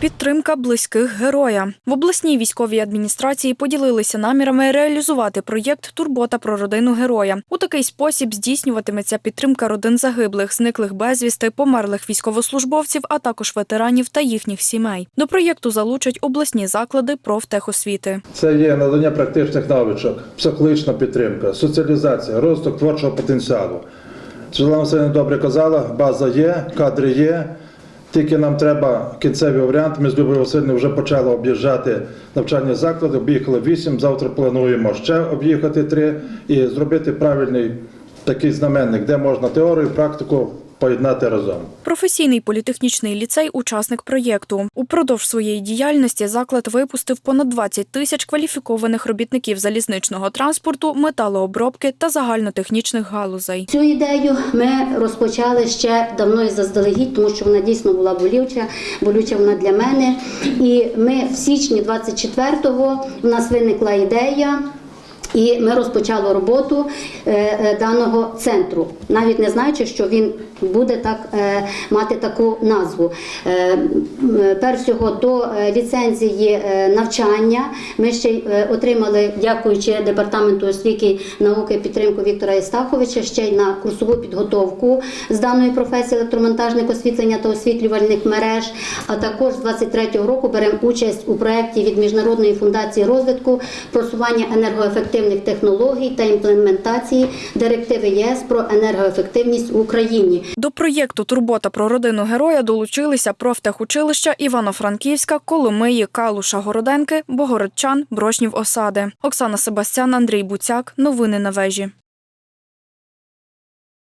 Підтримка близьких героя в обласній військовій адміністрації поділилися намірами реалізувати проєкт Турбота про родину героя. У такий спосіб здійснюватиметься підтримка родин загиблих, зниклих безвісти, померлих військовослужбовців, а також ветеранів та їхніх сімей. До проєкту залучать обласні заклади профтехосвіти. Це є надання практичних навичок, психологічна підтримка, соціалізація, розвиток творчого потенціалу. Світлана Васильівна добре казала, база є, кадри є. Тільки нам треба кінцевий варіант. Ми з Любою Васильівною вже почали об'їжджати навчальні заклади, об'їхали вісім. Завтра плануємо ще об'їхати три і зробити правильний такий знаменник, де можна теорію практику поєднати разом. Професійний політехнічний ліцей учасник проєкту. Упродовж своєї діяльності заклад випустив понад 20 тисяч кваліфікованих робітників залізничного транспорту, металообробки та загальнотехнічних галузей. Цю ідею ми розпочали ще давно і заздалегідь, тому що вона дійсно була болюча, болюча вона для мене. І ми в січні 24-го у нас виникла ідея. І ми розпочали роботу е, е, даного центру, навіть не знаючи, що він буде так е, мати таку назву. М, перш всього до ліцензії навчання ми ще отримали, дякуючи департаменту освіти науки і підтримку Віктора Істаховича, ще й на курсову підготовку з даної професії електромонтажник освітлення та освітлювальних мереж. А також з 23-го року беремо участь у проєкті від міжнародної фундації розвитку просування енергоефективних технологій та імплементації директиви ЄС про енергоефективність в Україні. До проєкту Турбота про родину героя долучилися профтехучилища Івано-Франківська, Коломиї, Калуша, Городенки, Богородчан, Брошнів Осади. Оксана Себастян, Андрій Буцяк. Новини на вежі.